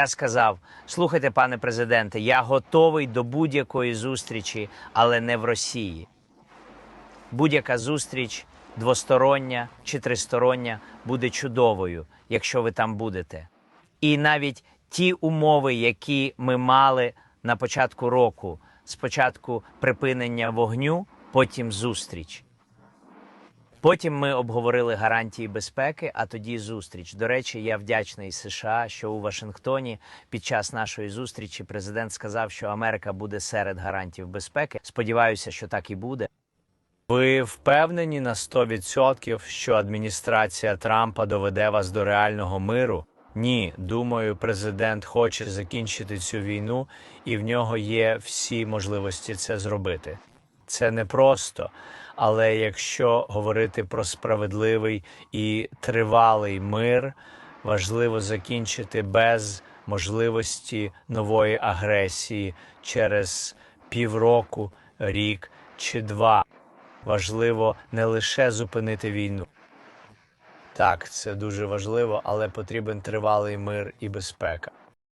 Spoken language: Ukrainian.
Я сказав: слухайте, пане президенте, я готовий до будь-якої зустрічі, але не в Росії. Будь-яка зустріч двостороння чи тристороння буде чудовою, якщо ви там будете. І навіть ті умови, які ми мали на початку року, спочатку припинення вогню, потім зустріч. Потім ми обговорили гарантії безпеки, а тоді зустріч. До речі, я вдячний США, що у Вашингтоні під час нашої зустрічі президент сказав, що Америка буде серед гарантів безпеки. Сподіваюся, що так і буде. Ви впевнені на 100%, що адміністрація Трампа доведе вас до реального миру? Ні, думаю, президент хоче закінчити цю війну, і в нього є всі можливості це зробити. Це непросто, але якщо говорити про справедливий і тривалий мир, важливо закінчити без можливості нової агресії через півроку, рік чи два. Важливо не лише зупинити війну. Так, це дуже важливо, але потрібен тривалий мир і безпека.